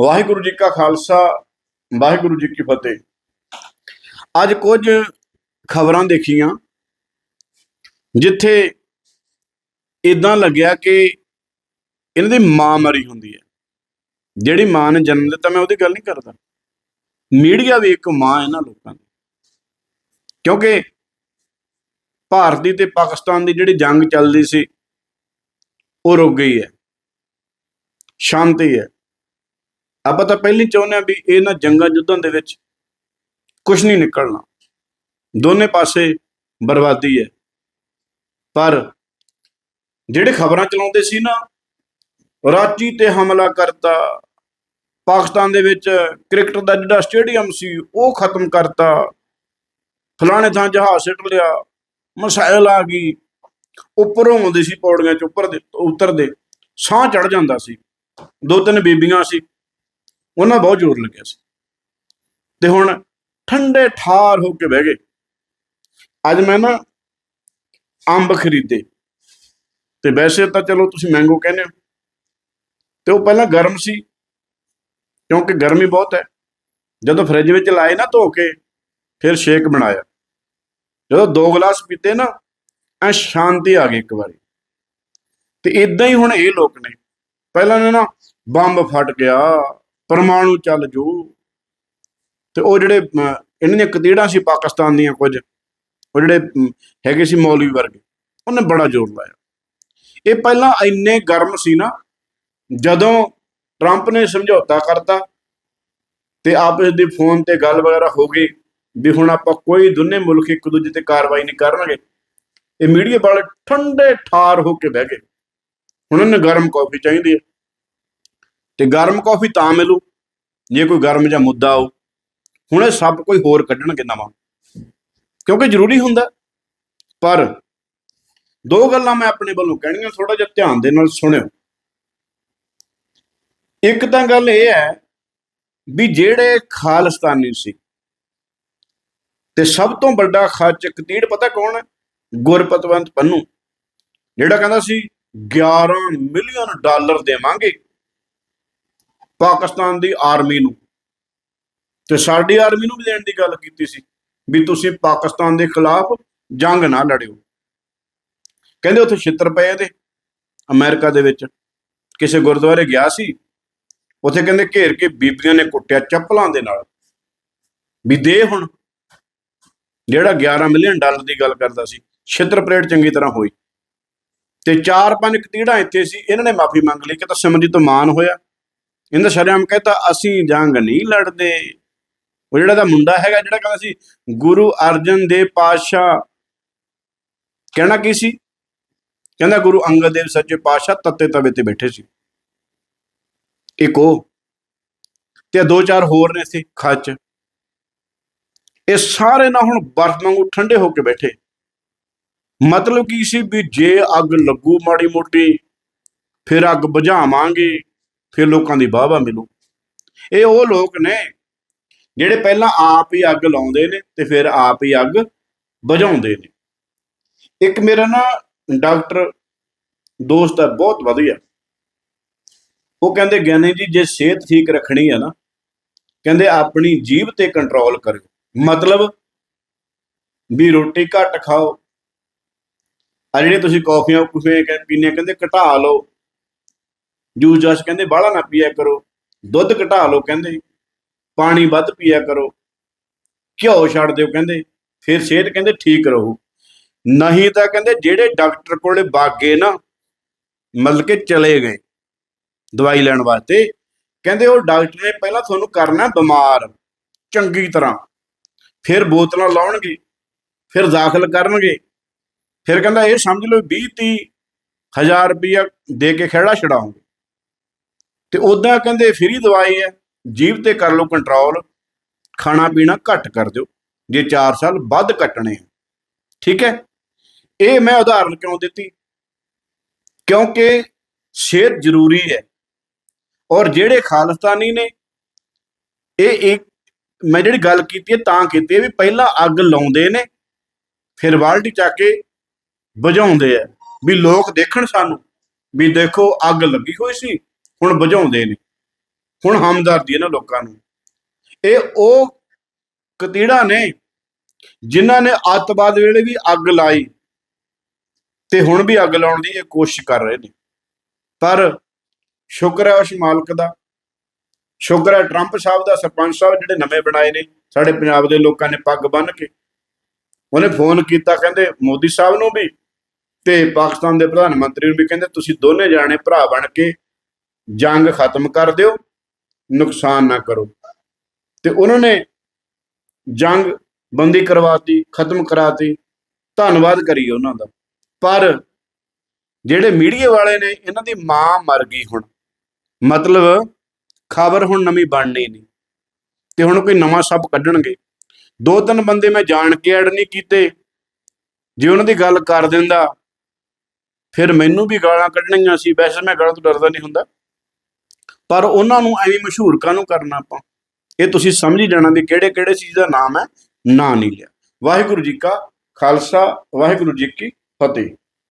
ਵਾਹਿਗੁਰੂ ਜੀ ਕਾ ਖਾਲਸਾ, ਵਾਹਿਗੁਰੂ ਜੀ ਕੀ ਫਤਿਹ। ਅੱਜ ਕੁਝ ਖਬਰਾਂ ਦੇਖੀਆਂ, ਜਿੱਥੇ ਇਦਾਂ ਲੱਗਿਆ ਕਿ ਇਹਨਾਂ ਦੀ ਮਾਂ ਮਰੀ ਹੁੰਦੀ ਹੈ। ਜਿਹੜੀ ਮਾਂ ਨੇ ਜਨਮ ਦਿੱਤਾ, ਮੈਂ ਉਹਦੀ ਗੱਲ ਨਹੀਂ ਕਰਦਾ। ਮੀਡੀਆ ਵੀ ਇੱਕ ਮਾਂ ਇਹਨਾਂ ਲੋਕਾਂ ਦੀ। ਕਿਉਂਕਿ ਭਾਰਤ ਦੀ ਤੇ ਪਾਕਿਸਤਾਨ ਦੀ ਜਿਹੜੀ ਜੰਗ ਚੱਲਦੀ ਸੀ, ਉਹ ਰੁਕ ਗਈ ਹੈ। ਸ਼ਾਂਤੀ ਹੈ। ਆਪਾਂ ਤਾਂ ਪਹਿਲੀ ਚਾਹੁੰਦੇ ਹਾਂ ਵੀ ਇਹਨਾਂ ਜੰਗਾਂ ਯੁੱਧਾਂ ਦੇ ਵਿੱਚ ਕੁਝ ਨਹੀਂ ਨਿਕਲਣਾ। ਦੋਨੇ ਪਾਸੇ ਬਰਬਾਦੀ ਹੈ। ਪਰ ਜਿਹੜੇ ਖਬਰਾਂ ਚਲਾਉਂਦੇ ਸੀ ਨਾ, ਰਾਂਚੀ ਤੇ ਹਮਲਾ ਕਰਤਾ, ਪਾਕਿਸਤਾਨ ਦੇ ਵਿੱਚ ਕ੍ਰਿਕਟ ਦਾ ਜਿਹੜਾ ਸਟੇਡੀਅਮ ਸੀ, ਉਹ ਖਤਮ ਕਰਤਾ, ਫਲਾਣੇ ਥਾਂ ਜਹਾਜ਼ ਸਿੱਟ ਲਿਆ, ਮਸਾਇਲ ਆ ਗਈ, ਉੱਪਰੋਂ ਆਉਂਦੇ ਸੀ ਪੌੜੀਆਂ ਚ, ਉੱਪਰ ਦੇ, ਉਤਰਦੇ, ਸਾਹ ਚੜ ਜਾਂਦਾ ਸੀ। ਦੋ ਤਿੰਨ ਬੀਬੀਆਂ ਸੀ ਉਹਨਾਂ ਬਹੁਤ ਜ਼ੋਰ ਲੱਗਿਆ ਸੀ। ਤੇ ਹੁਣ ਠੰਡੇ ਠਾਰ ਹੋ ਕੇ ਬਹਿ ਗਏ। ਅੱਜ ਮੈਂ ਨਾ ਅੰਬ ਖਰੀਦੇ। ਤੇ ਵੈਸੇ ਤਾਂ ਚਲੋ ਤੁਸੀਂ ਮੈਂਗੋ ਕਹਿੰਦੇ ਹੋ। ਤੇ ਉਹ ਪਹਿਲਾਂ ਗਰਮ ਸੀ, ਕਿਉਂਕਿ ਗਰਮੀ ਬਹੁਤ ਹੈ। ਜਦੋਂ ਫ੍ਰਿਜ ਵਿੱਚ ਲਾਏ ਨਾ ਧੋ ਕੇ, ਫਿਰ ਸ਼ੇਕ ਬਣਾਇਆ। ਜਦੋਂ ਦੋ ਗਲਾਸ ਪੀਤੇ ਨਾ, ਐ ਸ਼ਾਂਤੀ ਆ ਗਈ ਇੱਕ ਵਾਰੀ। ਤੇ ਇਦਾਂ ਹੀ ਹੁਣ ਇਹ ਲੋਕ ਨੇ। ਪਹਿਲਾਂ ਨਾ ਬੰਬ ਫਟ ਗਿਆ। ਪਰਮਾਣੂ ਚੱਲ ਜੂ। ਤੇ ਉਹ ਜਿਹੜੇ ਇਹਨਾਂ ਦੀਆਂ ਕਤੀੜਾਂ ਸੀ ਪਾਕਿਸਤਾਨ ਦੀਆਂ ਕੁਝ, ਉਹ ਜਿਹੜੇ ਹੈਗੇ ਸੀ ਮੌਲਵੀ ਵਰਗੇ, ਉਹਨੇ ਬੜਾ ਜ਼ੋਰ ਲਾਇਆ। ਇਹ ਪਹਿਲਾਂ ਇੰਨੇ ਗਰਮ ਸੀ ਨਾ, ਜਦੋਂ ਟਰੰਪ ਨੇ ਸਮਝੌਤਾ ਕਰਤਾ ਤੇ ਆਪਸ ਦੇ ਫੋਨ ਤੇ ਗੱਲ ਵਗੈਰਾ ਹੋ ਗਈ ਵੀ ਹੁਣ ਆਪਾਂ ਕੋਈ ਦੋਨੇ ਮੁਲਕ ਇੱਕ ਦੂਜੇ ਤੇ ਕਾਰਵਾਈ ਨਹੀਂ ਕਰਨਗੇ, ਇਹ ਮੀਡੀਆ ਵਾਲੇ ਠੰਡੇ ਠਾਰ ਹੋ ਕੇ ਬਹਿ ਗਏ। ਹੁਣ ਉਹਨੂੰ ਗਰਮ ਕਾਫੀ ਚਾਹੀਦੀ ਹੈ। ਤੇ ਗਰਮ ਕਾਫੀ ਤਾਂ ਮਿਲੂ, ਜੇ ਕੋਈ ਗਰਮ ਜਾਂ ਮੁੱਦਾ ਆਉ ਹੁਣ ਇਹ ਸਭ ਕੋਈ ਹੋਰ ਕੱਢਣਗੇ ਨਵਾਂ। ਕਿਉਂਕਿ ਜ਼ਰੂਰੀ ਹੁੰਦਾ। ਪਰ ਦੋ ਗੱਲਾਂ ਮੈਂ ਆਪਣੇ ਵੱਲੋਂ ਕਹਿਣੀਆਂ ਥੋੜਾ ਜਿਹਾ ਧਿਆਨ ਦੇ ਨਾਲ ਸੁਣਿਓ। ਇੱਕ ਤਾਂ ਗੱਲ ਇਹ ਹੈ ਵੀ ਜਿਹੜੇ ਖਾਲਿਸਤਾਨੀ ਸੀ, ਤੇ ਸਭ ਤੋਂ ਵੱਡਾ ਖੱਚ ਕਤੀੜ ਪਤਾ ਕੌਣ ਹੈ? ਗੁਰਪਤਵੰਤ ਪੰਨੂ, ਜਿਹੜਾ ਕਹਿੰਦਾ ਸੀ 11 ਮਿਲੀਅਨ ਡਾਲਰ ਦੇਵਾਂਗੇ। ਪਾਕਿਸਤਾਨ ਦੀ ਆਰਮੀ ਨੂੰ। ਤੇ ਸਾਡੀ ਆਰਮੀ ਨੂੰ ਵੀ ਦੇਣ ਦੀ ਗੱਲ ਕੀਤੀ ਸੀ ਵੀ ਤੁਸੀਂ ਪਾਕਿਸਤਾਨ ਦੇ ਖਿਲਾਫ ਜੰਗ ਨਾ ਲੜਿਓ। ਕਹਿੰਦੇ ਉੱਥੇ ਛਿੱਤਰ ਪਏ ਇਹਦੇ ਅਮਰੀਕਾ ਦੇ ਵਿੱਚ। ਕਿਸੇ ਗੁਰਦੁਆਰੇ ਗਿਆ ਸੀ, ਉੱਥੇ ਕਹਿੰਦੇ ਘੇਰ ਕੇ ਬੀਬੀਆਂ ਨੇ ਕੁੱਟਿਆ ਚੱਪਲਾਂ ਦੇ ਨਾਲ। ਵੀ ਦੇ ਹੁਣ। ਜਿਹੜਾ 11 ਮਿਲੀਅਨ ਡਾਲਰ ਦੀ ਗੱਲ ਕਰਦਾ ਸੀ, ਛਿੱਤਰ ਪਰੇਡ ਚੰਗੀ ਤਰ੍ਹਾਂ ਹੋਈ। ਤੇ ਚਾਰ ਪੰਜ ਕਤੀੜਾਂ ਇੱਥੇ ਸੀ, ਇਹਨਾਂ ਨੇ ਮਾਫੀ ਮੰਗ ਲਈ ਕਿ ਤਾਂ ਸਿਮਰਜੀਤ ਮਾਨ ਹੋਇਆ। ਇਹਦਾ ਸ਼ਰਿਆਮ ਕਹਿੰਦਾ ਅਸੀਂ ਜੰਗ ਨਹੀਂ ਲੜਦੇ। ਉਹ ਜਿਹੜਾ ਦਾ ਮੁੰਡਾ ਹੈਗਾ, ਜਿਹੜਾ ਕਹਿੰਦਾ ਸੀ, ਗੁਰੂ ਅਰਜਨ ਦੇਵ ਪਾਤਸ਼ਾਹ। ਕਹਿਣਾ ਕੀ ਸੀ? ਕਹਿੰਦਾ ਗੁਰੂ ਅੰਗਦ ਦੇਵ ਸੱਚੇ ਪਾਤਸ਼ਾਹ ਤੱਤੇ ਤਵੇ ਤੇ ਬੈਠੇ ਸੀ। ਇੱਕ ਉਹ ਤੇ ਦੋ ਚਾਰ ਹੋਰ ਨੇ ਸੀ ਖੱਚ। ਇਹ ਸਾਰੇ ਨਾ ਹੁਣ ਬਰਫ਼ ਵਾਂਗੂ ਠੰਡੇ ਹੋ ਕੇ ਬੈਠੇ। ਮਤਲਬ ਕੀ ਸੀ ਵੀ ਜੇ ਅੱਗ ਲੱਗੂ ਮਾੜੀ ਮੋਟੀ, ਫਿਰ ਅੱਗ ਬੁਝਾਵਾਂਗੇ। ਫਿਰ ਲੋਕਾਂ ਦੀ ਵਾਹ ਮਿਲੂ। ਇਹ ਉਹ ਲੋਕ ਨੇ ਜਿਹੜੇ ਪਹਿਲਾਂ ਆਪ ਹੀ ਅੱਗ ਲਾਉਂਦੇ ਨੇ ਤੇ ਫਿਰ ਆਪ ਹੀ ਅੱਗ ਬੁਝਾਉਂਦੇ ਨੇ। ਇੱਕ ਮੇਰਾ ਨਾ ਡਾਕਟਰ ਦੋਸਤ ਹੈ, ਬਹੁਤ ਵਧੀਆ। ਉਹ ਕਹਿੰਦੇ ਗਿਆਨੀ ਜੀ, ਜੇ ਸਿਹਤ ਠੀਕ ਰੱਖਣੀ ਹੈ ਨਾ, ਕਹਿੰਦੇ ਆਪਣੀ ਜੀਭ ਤੇ ਕੰਟਰੋਲ ਕਰਿਓ। ਮਤਲਬ ਵੀ ਰੋਟੀ ਘੱਟ ਖਾਓ। ਆ ਜਿਹੜੇ ਤੁਸੀਂ ਕੌਫੀਆਂ, ਕੁਫੀਆਂ ਕਹਿ- ਪੀਂਦੇ ਕਹਿੰਦੇ ਘਟਾ ਲਓ। ਜੂਸ ਜਸ ਕਹਿੰਦੇ ਬਾਹਲਾ ਨਾ ਪੀਆ ਕਰੋ, ਦੁੱਧ ਘਟਾ ਲਓ ਕਹਿੰਦੇ, ਪਾਣੀ ਵੱਧ ਪੀਆ ਕਰੋ, ਘਿਓ ਛੱਡ ਦਿਓ ਕਹਿੰਦੇ, ਫਿਰ ਸਿਹਤ ਕਹਿੰਦੇ ਠੀਕ ਰਹੂ। ਨਹੀਂ ਤਾਂ ਕਹਿੰਦੇ ਜਿਹੜੇ ਡਾਕਟਰ ਕੋਲੇ ਬਾਗੇ ਨਾ, ਮਤਲਬ ਕਿ ਚਲੇ ਗਏ ਦਵਾਈ ਲੈਣ ਵਾਸਤੇ, ਕਹਿੰਦੇ ਉਹ ਡਾਕਟਰ ਨੇ ਪਹਿਲਾਂ ਤੁਹਾਨੂੰ ਕਰਨਾ ਬਿਮਾਰ, ਚੰਗੀ ਤਰ੍ਹਾਂ, ਫਿਰ ਬੋਤਲਾਂ ਲਾਉਣਗੇ, ਫਿਰ ਦਾਖਲ ਕਰਨਗੇ, ਫਿਰ ਕਹਿੰਦਾ ਇਹ ਸਮਝ ਲਓ 20 30 ਹਜ਼ਾਰ ਰੁਪਇਆ ਦੇ ਕੇ ਖਹਿੜਾ ਛਡਾਉਂਗੇ। ਤੇ ਉਦਾਂ ਕਹਿੰਦੇ ਫ੍ਰੀ ਦਵਾਈ ਹੈ, ਜੀਭ ਤੇ ਕਰ ਲਓ ਕੰਟਰੋਲ ਖਾਣਾ ਪੀਣਾ ਘੱਟ ਕਰ ਦਿਓ, ਜੇ 4 ਸਾਲ ਵੱਧ ਕੱਟਣੇ ਆ। ਠੀਕ ਹੈ? ਇਹ ਮੈਂ ਉਦਾਹਰਨ ਕਿਉਂ ਦਿੱਤੀ? ਕਿਉਂਕਿ ਸਿਹਤ ਜ਼ਰੂਰੀ ਹੈ। ਔਰ ਜਿਹੜੇ ਖਾਲਿਸਤਾਨੀ ਨੇ, ਇਹ ਇੱਕ ਮੈਂ ਜਿਹੜੀ ਗੱਲ ਕੀਤੀ ਹੈ ਤਾਂ ਕੀਤੀ ਹੈ ਵੀ ਪਹਿਲਾਂ ਅੱਗ ਲਾਉਂਦੇ ਨੇ, ਫਿਰ ਬਾਲਟੀ ਚੱਕ ਕੇ ਬੁਝਾਉਂਦੇ ਆ, ਵੀ ਲੋਕ ਦੇਖਣ ਸਾਨੂੰ, ਵੀ ਦੇਖੋ ਅੱਗ ਲੱਗੀ ਹੋਈ ਸੀ ਹੁਣ ਬੁਝਾਉਂਦੇ ਨੇ। ਹੁਣ ਹਮਦਰਦੀ ਇਹਨਾਂ ਲੋਕਾਂ ਨੂੰ। ਇਹ ਉਹ ਕਤੀੜਾ ਨੇ ਜਿਨ੍ਹਾਂ ਨੇ ਅੱਤਵਾਦ ਵੇਲੇ ਵੀ ਅੱਗ ਲਾਈ ਤੇ ਹੁਣ ਵੀ ਅੱਗ ਲਾਉਣ ਦੀ ਇਹ ਕੋਸ਼ਿਸ਼ ਕਰ ਰਹੇ ਨੇ। ਪਰ ਸ਼ੁਕਰ ਹੈ ਉਸ ਮਾਲਕ ਦਾ। ਸ਼ੁਕਰ ਹੈ ਟਰੰਪ ਸਾਹਿਬ ਦਾ, ਸਰਪੰਚ ਸਾਹਿਬ ਜਿਹੜੇ ਨਵੇਂ ਬਣਾਏ ਨੇ, ਸਾਡੇ ਪੰਜਾਬ ਦੇ ਲੋਕਾਂ ਨੇ ਪੱਗ ਬੰਨ੍ਹ ਕੇ। ਉਹਨੇ ਫੋਨ ਕੀਤਾ, ਕਹਿੰਦੇ ਮੋਦੀ ਸਾਹਿਬ ਨੂੰ ਵੀ ਤੇ ਪਾਕਿਸਤਾਨ ਦੇ ਪ੍ਰਧਾਨ ਮੰਤਰੀ ਨੂੰ ਵੀ ਕਹਿੰਦੇ, ਤੁਸੀਂ ਦੋਨੇ ਜਾਣੇ ਭਰਾ ਬਣ ਕੇ ਜੰਗ ਖਤਮ ਕਰ ਦਿਓ, ਨੁਕਸਾਨ ਨਾ ਕਰੋ। ਤੇ ਉਹਨਾਂ ਨੇ ਜੰਗ ਬੰਦੀ ਕਰਵਾਤੀ, ਖਤਮ ਕਰਾਤੀ। ਧੰਨਵਾਦ ਕਰੀਏ ਉਹਨਾਂ ਦਾ। ਪਰ ਜਿਹੜੇ ਮੀਡੀਆ ਵਾਲੇ ਨੇ, ਇਹਨਾਂ ਦੀ ਮਾਂ ਮਰ ਗਈ ਹੁਣ। ਮਤਲਬ ਖਬਰ ਹੁਣ ਨਵੀਂ ਬਣਨੀ ਨਹੀਂ। ਤੇ ਹੁਣ ਕੋਈ ਨਵਾਂ ਸਭ ਕੱਢਣਗੇ। ਦੋ ਤਿੰਨ ਬੰਦੇ ਮੈਂ ਜਾਣ ਕੇ ਐਡ ਨਹੀਂ ਕੀਤੇ। ਜੇ ਉਹਨਾਂ ਦੀ ਗੱਲ ਕਰ ਦਿੰਦਾ, ਫਿਰ ਮੈਨੂੰ ਵੀ ਗਾਲਾਂ ਕੱਢਣੀਆਂ ਸੀ। ਵੈਸੇ ਮੈਂ ਗਾਲਾਂ ਤੋਂ ਡਰਦਾ ਨਹੀਂ ਹੁੰਦਾ। ਪਰ ਉਹਨਾਂ ਨੂੰ ਐਵੇਂ ਮਸ਼ਹੂਰ ਕਾਹਨੂੰ ਕਰਨਾ ਆਪਾਂ? ਇਹ ਤੁਸੀਂ ਸਮਝ ਹੀ ਜਾਣਾ ਵੀ ਕਿਹੜੇ ਕਿਹੜੇ ਚੀਜ਼ ਦਾ ਨਾਮ ਹੈ, ਨਾਂ ਨਹੀਂ ਲਿਆ। ਵਾਹਿਗੁਰੂ ਜੀ ਕਾ ਖਾਲਸਾ, ਵਾਹਿਗੁਰੂ ਜੀ ਕੀ ਫਤਿਹ।